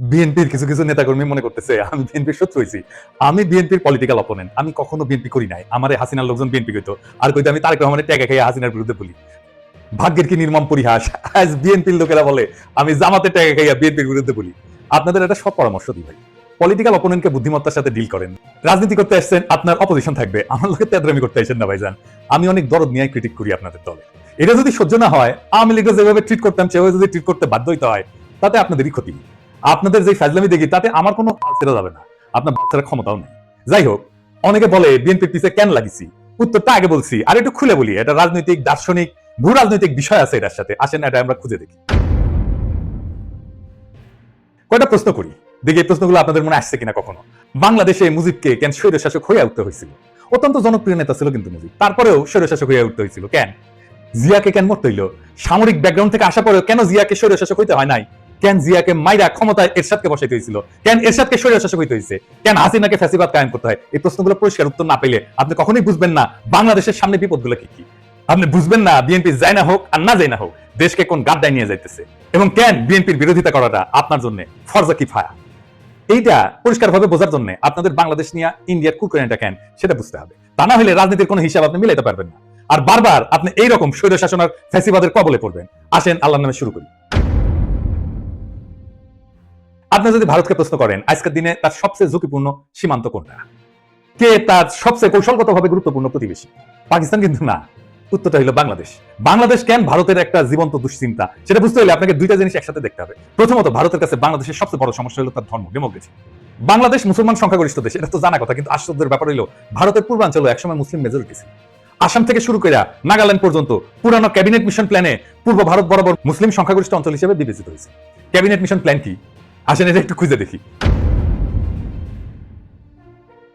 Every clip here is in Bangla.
বিএনপির কিছু কিছু নেতাকর্মী মনে করতেছে, আমি বিএনপির শত্রু হয়েছি আমি বিএনপির পলিটিক্যাল অপোনেন্ট আমি কখনো বিএনপি করি নাই। আমার হাসিনার লোকজন বিএনপি কইতো। আর কইতো আমি তারেক রহমানের ট্যাগা খেয়ে হাসিনার বিরুদ্ধে বলি। ভাগ্যের কি নির্মম পরিহাস? আজ বিএনপির লোকেরা বলে, আমি জামাতের ট্যাগা খাইয়া বিএনপির বিরুদ্ধে বলি। আপনাদের একটা সব পরামর্শ দিই ভাই। পলিটিক্যাল অপোনেন্টকে বুদ্ধিমত্তার সাথে ডিল করেন। রাজনীতি করতে আসছেন, আপনার অপোজিশন থাকবে। আমার লোকের তেদ্রামি করতে আসেন না ভাইজান। আমি অনেক দরদ নিয়ে ক্রিটিক করি আপনাদের দলে। এটা যদি সহ্য না হয়, আওয়ামী লীগকে যেভাবে ট্রিট করতাম, সেভাবে যদি ট্রিট করতে বাধ্য হইতে হয়, তাতে আপনাদেরই ক্ষতি। আপনাদের যে ফাজলামি দেখি, তাতে আমার কোনো সেরা যাবে না। আপনার বাচ্চার ক্ষমতাও নেই। যাই হোক, অনেকে বলে বিএনপির পিছিয়ে কেন লাগিছি? উত্তরটা আগে বলছি, আর একটু খুলে বলি, এটা রাজনৈতিক, দার্শনিক, ভূ রাজনৈতিক বিষয় আছে এটার সাথে। আসেন, এটা আমরা খুঁজে দেখি। কয়টা প্রশ্ন করি? দেখি, এই প্রশ্নগুলো আপনাদের মনে আসছে কিনা কখনো? বাংলাদেশে মুজিবকে কেন স্বৈর শাসক হয়ে উঠতে হয়েছিল? অত্যন্ত জনপ্রিয় নেতা ছিল কিন্তু মুজিব। তারপরেও স্বৈর শাসক হয়ে উঠতে হয়েছিল কেন? জিয়াকে কেন মরতে হইল? সামরিক ব্যাকগ্রাউন্ড থেকে আসা পরেও কেন জিয়াকে স্বৈর শাসক হইতে হয় নাই? কেন জিয়াকে মাইরা ক্ষমতায় এরশাদকে বসাইতে হয়েছিল? কেন এরশাদকে স্বৈর শাসক হইতে হয়েছে? কেন হাসিনাকে ফ্যাসিবাদ কায়েম করতে হয়? এই প্রশ্নগুলো পরিষ্কার উত্তর না পেলে আপনি কখনোই বুঝবেন না বাংলাদেশের সামনে বিপদগুলো কি কি। আপনি বুঝবেন না বিএনপি যায় না হোক আর না যায় না হোক, দেশকে কোন গাদ্দায় নিয়ে যাইতেছে। এবং কেন বিএনপির বিরোধিতা করাটা আপনার জন্য ফরজা কি ফায়া এইটা পরিষ্কারভাবে বোঝার জন্য আপনাদের বাংলাদেশ নিয়ে ইন্ডিয়ার কুকুরানিটা কেন, সেটা বুঝতে হবে। তা না হলে রাজনীতির কোনো হিসাব আপনি মিলাইতে পারবেন না। আর বারবার আপনি এইরকম স্বৈর শাসন আর ফ্যাসিবাদের কবলে পড়বেন। আসেন, আল্লাহর নামে শুরু করি। আপনি যদি ভারতকে প্রশ্ন করেন, আজকের দিনে তার সবচেয়ে ঝুঁকিপূর্ণ সীমান্ত কোনটা? কে তার সবচেয়ে কৌশলগতভাবে গুরুত্বপূর্ণ প্রতিবেশী? পাকিস্তান কিন্তু না। উত্তরটা হলো বাংলাদেশ। বাংলাদেশ কেন ভারতের একটা জীবন্ত দুশ্চিন্তা? সেটা বুঝতে হলে আপনাকে দুইটা জিনিস একসাথে দেখতে হবে। প্রথমত, ভারতের কাছে বাংলাদেশের সবচেয়ে বড় সমস্যা হলো তার ধর্ম, ডেমোক্রেসি। বাংলাদেশ মুসলমান সংখ্যাগরিষ্ঠ দেশ, এটা তো জানা কথা, কিন্তু আশ্চর্যের ব্যাপার হলো, ভারতের পূর্বাঞ্চল একসময় মুসলিম মেজরিটি ছিল। আসাম থেকে শুরু করে নাগাল্যান্ড পর্যন্ত পুরানো ক্যাবিনেট মিশন প্ল্যানে পূর্ব ভারত বরাবর মুসলিম সংখ্যাগরিষ্ঠ অঞ্চল হিসেবে বিবেচিত হয়েছে। ক্যাবিনেট মিশন প্ল্যান কি? আসেন, এটা একটু খুঁজে দেখি।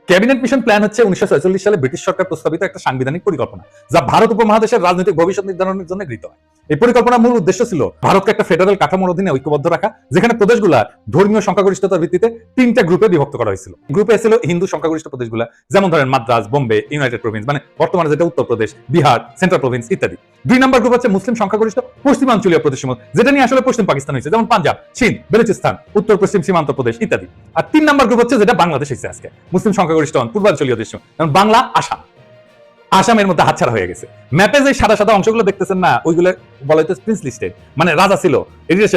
ক্যাবিনেট মিশন প্ল্যান হচ্ছে উনিশশো সালে ব্রিটিশ সরকার প্রস্তাবিত একটা সাংবিধানিক পরিকল্পনা, যা ভারত উপমহাদেশের রাজনৈতিক ভবিষ্যৎ নির্ধারণের জন্য গৃহীত হয়। এই পরিকল্পনার মূল উদ্দেশ্য ছিল ভারতকে একটা ফেডারেল কাঠামোর অধীনে ঐক্যবদ্ধ রাখা, যেখানে প্রদেশগুলা ধর্মীয় সংখ্যাগরিষ্ঠতার ভিত্তিতে তিনটা গ্রুপে বিভক্ত করা হয়েছিল। গ্রুপে ছিল হিন্দু সংখ্যাগরিষ্ঠ প্রদেশগুলা, যেমন ধরেন মাদ্রাজ, বোম্বে, ইউনাইটেড প্রভিন্স মানে বর্তমানে যেটা উত্তরপ্রদেশ বিহার সেন্ট্রাল প্রভিন্স ইত্যাদি। দুই নম্বর গ্রুপ হচ্ছে মুসলিম সংখ্যাগরিষ্ঠ পশ্চিমাঞ্চলীয় প্রদেশ যেটা নিয়ে আসলে পশ্চিম পাকিস্তান হয়েছে, যেমন পাঞ্জাব, চীন, বেলুচিস্তান, উত্তর পশ্চিম সীমান্ত প্রদেশ ইত্যাদি। আর তিন নম্বর গ্রুপ হচ্ছে যেটা বাংলাদেশ হয়েছে আজকে, মুসলিম সংখ্যাগরিষ্ঠ পূর্বাঞ্চলীয় দেশ যেমন বাংলা, আসাম। আসামের মধ্যে হাতছাড়া হয়ে গেছে। ম্যাপে যে সাদা সাদা অংশগুলো দেখতেছেন না, ওইগুলো বলা হইতো প্রিন্স লিস্টেড মানে রাজা ছিল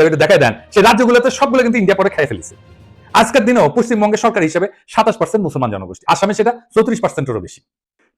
এটা দেখাই দেন। সেই রাজ্যগুলোতে সবগুলো কিন্তু ইন্ডিয়া পরে খেয়ে ফেলেছে। আজকের দিনেও পশ্চিমবঙ্গের সরকার হিসেবে সাতাশ পার্সেন্ট মুসলমান জনগোষ্ঠী, আসামে সেটা চৌত্রিশ পার্সেন্টেরও বেশি।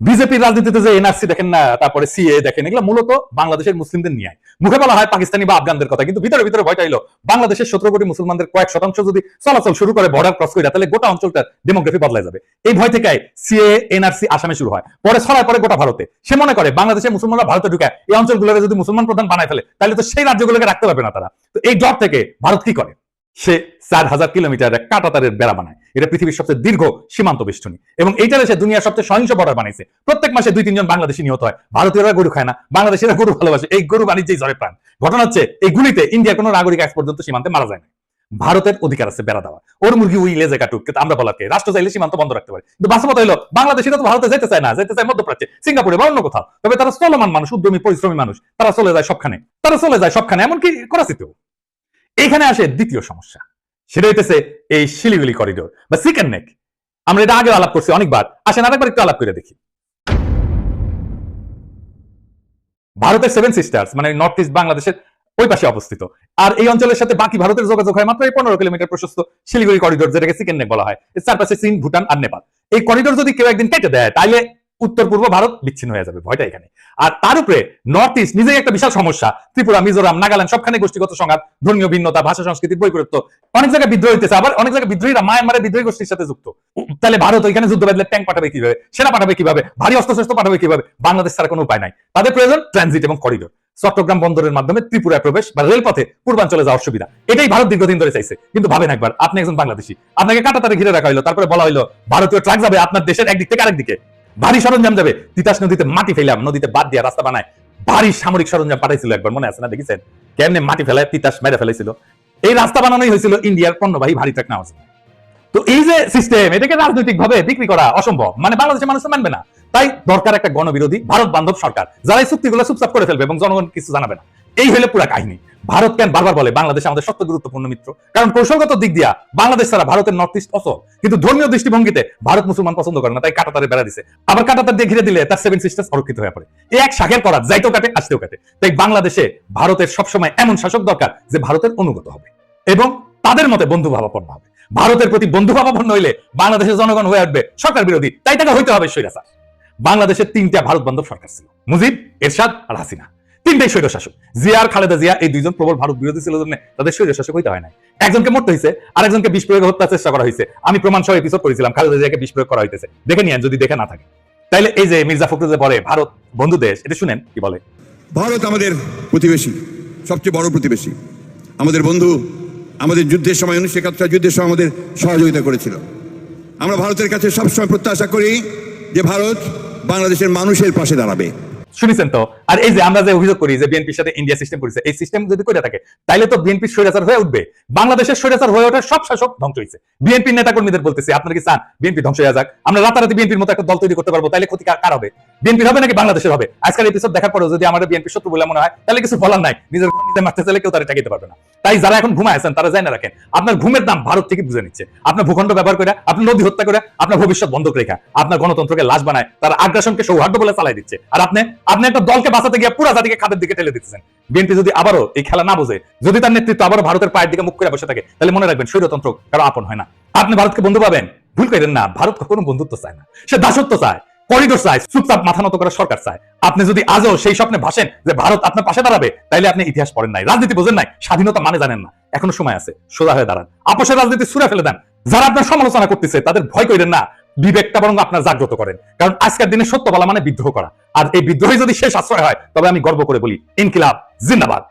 বিজেপির রাজনীতিতে যে এনআরসি দেখেন না, তারপরে সিএ দেখেন, এগুলো মূলত বাংলাদেশের মুসলিমদের নিয়ে মুখে বলা হয় পাকিস্তানি বা আফগানদের কথা, কিন্তু ভিতরে ভিতরে ভয়টা এলো। বাংলাদেশের সতেরো কোটি মুসলমানদের কয়েক শতাংশ যদি চলাচল শুরু করে বর্ডার ক্রস করে তাহলে গোটা অঞ্চলটার ডেমোগ্রাফি বদলাই যাবে। এই ভয় থেকে সিএ, এনআরসি আসামে শুরু হয়। পরে ছড়ায় পরে গোটা ভারতে। সে মনে করে, বাংলাদেশের মুসলমানরা ভারতে ঢুকায় এই অঞ্চলগুলোকে যদি মুসলমান প্রধান বানায় ফেলে, তাহলে তো সেই রাজ্যগুলোকে রাখতে পারবে না তারা। তো এই ডর থেকে ভারত কি করে? সে চার হাজার কিলোমিটার কাটাতারের বেড়া বানায়। এটা পৃথিবীর সবচেয়ে দীর্ঘ সীমান্ত বেষ্টনী। এবং এইটার সে দুনিয়ার সবচেয়ে সহিংস বর্ডার বানাইছে। প্রত্যেক মাসে দুই তিনজন বাংলাদেশি নিহত হয়। ভারতীয়রা গরু খায় না। বাংলাদেশিরা গরু ভালোবাসে। এই গরু বাণিজ্যেই ঝরে প্রাণ। ঘটনা হচ্ছে, এই গুলিতে ইন্ডিয়ার কোনো নাগরিক আজ পর্যন্ত সীমান্তে মারা যায় না ভারতের অধিকার আছে বেড়া দেওয়া ওর মুরগি উই লেজে কাটুক, কিন্তু আমরা বলাকে রাষ্ট্র চাইলে সীমান্ত বন্ধ রাখতে পারে। কিন্তু বাস্তবতা হলো, বাংলাদেশিরা তো ভারতে যেতে চায় না, যেতে চায় মধ্যপ্রাচ্যে, সিঙ্গাপুরে বা অন্য কোথাও। তবে তারা চলমান মানুষ, উদ্যমী, পরিশ্রমী মানুষ। তারা চলে যায় সবখানে। তারা চলে যায় সবখানে, এমনকি করাচিতেও। এখানে আসে দ্বিতীয় সমস্যা। সেটা হইতেছে এই শিলিগুড়ি করিডোর বা চিকেন নেক আমরা এটা আগে আলাপ করছি অনেকবার। আসেন আরেকবার একটু আলাপ করে দেখি। ভারতের সেভেন সিস্টার্স মানে নর্থ ইস্ট বাংলাদেশের ওই পাশে অবস্থিত। আর এই অঞ্চলের সাথে বাকি ভারতের যোগাযোগ হয় মাত্র এই পনেরো কিলোমিটার প্রশস্ত শিলিগুড়ি করিডোর যেটাকে চিকেন নেক বলা হয়। চারপাশে চীন ভুটান আর নেপাল। এই করিডোর যদি কেউ একদিন কেটে দেয় তাহলে উত্তর পূর্ব ভারত বিচ্ছিন্ন হয়ে যাবে ভয়টা এখানে। আর তার উপরে নর্থ ইস্ট নিজেই একটা বিশাল সমস্যা। ত্রিপুরা, মিজোরাম, নাগাল্যান্ড সবখানে গোষ্ঠীগত সংঘাত, ধর্মীয় ভিন্নতা, ভাষা সংস্কৃতির বৈপরীত্য। অনেক জায়গায় বিদ্রোহ হইতেছে, আবার অনেক জায়গায় বিদ্রোহীরা মায়ানমারের বিদ্রোহী গোষ্ঠীর সাথে যুক্ত। তাহলে ভারত ওইখানে যুদ্ধ বাদলে ট্যাঙ্ক পাঠাবে কীভাবে? সেনা পাঠাবে কীভাবে? ভারী অস্ত্রশস্ত্র পাঠাবে কীভাবে? বাংলাদেশ ছাড়া কোনো উপায় নাই। তাদের প্রয়োজন ট্রানজিট এবং করিডোর চট্টগ্রাম বন্দরের মাধ্যমে ত্রিপুরায় প্রবেশ বা রেলপথে পূর্বাঞ্চলে যাওয়ার সুবিধা। এটাই ভারত দীর্ঘদিন ধরে চাইছে। কিন্তু ভাবেন একবার, আপনি একজন বাংলাদেশি। আপনাকে কাটাতারে ঘিরে রাখা হলো তারপরে বলা হলো ভারতীয় ট্রাক যাবে আপনার দেশের একদিক থেকে আরেক ভারী সরঞ্জাম যাবে। তিতাস নদীতে মাটি ফেলাম, নদীতে বাদ দিয়ে রাস্তা বানায়। ভারী সামরিক সরঞ্জাম পাঠাইছিল একবার, মনে আছে না দেখেছেন? কেমনে মাটি ফেলায়, তিতাস মেরে ফেলাইছিল। এই রাস্তা বানানোই হয়েছিল ইন্ডিয়ার পণ্যবাহী ভারী ট্রাক নেওয়া তো এই যে সিস্টেম এটাকে রাজনৈতিক ভাবে বিক্রি করা অসম্ভব। মানে বাংলাদেশের মানুষ মানবে না। তাই দরকার একটা গণবিরোধী ভারত বান্ধব সরকার, যারা এই চুক্তিগুলো চুপচাপ করে ফেলবে এবং জনগণ কিছু জানাবে না। এই হলে পুরা কাহিনী। ভারত কেন বারবার বলে বাংলাদেশ আমাদের সত্য গুরুত্বপূর্ণ মিত্র? কারণ কৌশলগত দিক দিয়া বাংলাদেশ ছাড়া ভারতের নর্থ ইস্ট অসল কিন্তু ধর্মীয় দৃষ্টিভঙ্গিতে ভারত মুসলমান পছন্দ করে না, তাই কাটাতারে বেড়া দিছে। আবার কাটাতার দিয়ে ঘিরে দিলে তার সেভেন সিস্টার্স অরক্ষিত হয়ে পড়ে। এই এক শাখের করা যাইতেও কাটে, আসতেও কাটে। তাই বাংলাদেশে ভারতের সবসময় এমন শাসক দরকার যে ভারতের অনুগত হবে। এবং তাদের মতে বন্ধু ভাবাপন্ন হবে। ভারতের প্রতি বন্ধু ভাবাপন্ন হইলে বাংলাদেশের জনগণ হয়ে উঠবে সরকার বিরোধী। তাই তাকে হইতে হবে স্বৈরাচার বাংলাদেশের তিনটা ভারত বান্ধব সরকার ছিল। মুজিব, এরশাদ আর হাসিনা। তিনটাই স্বৈর শাসক জিয়া আর খালেদা জিয়া এই দুইজন প্রবল ভারত বিরোধী ছিল জন্য তাদের স্বৈর শাসক হইতে হয় নাই। একজনকে মরতে হয়েছে আর একজনকে বিষ প্রয়োগ হত্যার চেষ্টা করা হয়েছে আমি প্রমাণ সহ এপিসোড করেছিলাম খালেদা জিয়াকে বিষ প্রয়োগ করা হইতেছে। দেখে নিয়েন, যদি দেখে না থাকে। তাইলে এই যে মির্জা ফখরুল বলে, ভারত বন্ধু দেশ, এটা শুনেন কি বলে? ভারত আমাদের প্রতিবেশী, সবচেয়ে বড় প্রতিবেশী। আমাদের বন্ধু, আমাদের যুদ্ধের সময় উনিশশো একাত্তর যুদ্ধের সময় আমাদের সহযোগিতা করেছিল। আমরা ভারতের কাছে সবসময় প্রত্যাশা করি যে ভারত বাংলাদেশের মানুষের পাশে দাঁড়াবে। শুনেছেন তো? আর এই যে আমরা যে অভিযোগ করি যে বিএনপির সাথে ইন্ডিয়া সিস্টেম করেছে, এই সিস্টেম যদি করে থাকে, তাইলে তো বিএনপি স্বৈরাচার হয়ে উঠবে। বাংলাদেশের স্বৈরাচার হয়ে ওঠার সব শাসক ধ্বংস হয়েছে বিএনপির নেতা কর্মীদের বলতেছে, আপনারা কি চান? বিএনপি ধ্বংস হয়ে যাক। আমরা রাতারাতি বিএনপির মতো একটা দল তৈরি করতে পারব, তাইলে ক্ষতি কার হবে? বিএনপির হবে নাকি বাংলাদেশের হবে আজকাল এপিসোড দেখার পরেও যদি আমাদের বিএনপি শত্রু বলে মনে হয়, তাহলে কিছু বলার নাই। নিজের নিজে মারতে চাইলে কেউ তারা ঠেকাইতে পারবে না। তাই যারা এখন ঘুমায় আছেন, তারা জানে রাখেন, আপনার ঘুমের দাম ভারত থেকে বুঝে নিচ্ছে। আপনার ভূখণ্ড ব্যবহার করে, আপনার নদী হত্যা করে, আপনার ভবিষ্যৎ বন্ধক রেখা, আপনার গণতন্ত্রকে লাশ বানায়, তারা আগ্রাসনকে সৌহার্দ্য বলে চালাই দিচ্ছে। আর আপনি আপনি একটা দলকে বাঁচাতে গিয়ে পুরো জাতিকে খাদের দিকে ঠেলে দিচ্ছেন বিএনপি যদি আবারও এই খেলা না বোঝে, যদি তার নেতৃত্ব আবারও ভারতের পায়ের দিকে মুখ করে বসে থাকে, তাহলে মনে রাখবেন স্বৈরতন্ত্র কারও আপন হয় না। আপনি ভারতকে বন্ধু পাবেন। ভুল করেন না, ভারত কখনো বন্ধুত্ব চায় না। সে দাসত্ব চায়। করিডোর চায়, চুপচাপ মাথা নত করা সরকার চায়। আপনি যদি আজও সেই স্বপ্নে ভাসেন যে ভারত আপনার পাশে দাঁড়াবে, তাইলে আপনি ইতিহাস পড়েন নাই, রাজনীতি বোঝেন নাই, স্বাধীনতা মানে জানেন না। এখনও সময় আছে, সোজা হয়ে দাঁড়ান। আপোষের রাজনীতি সুরা ফেলে দেন। যারা আপনার সমালোচনা করতেছে, তাদের ভয় করেন না, বিবেকটা বরং আপনার জাগ্রত করেন। কারণ আজকের দিনে সত্য বলা মানে বিদ্রোহ করা। আর এই বিদ্রোহে যদি শেষ আশ্রয় হয়, তবে আমি গর্ব করে বলি, ইনকিলাব, জিন্দাবাদ।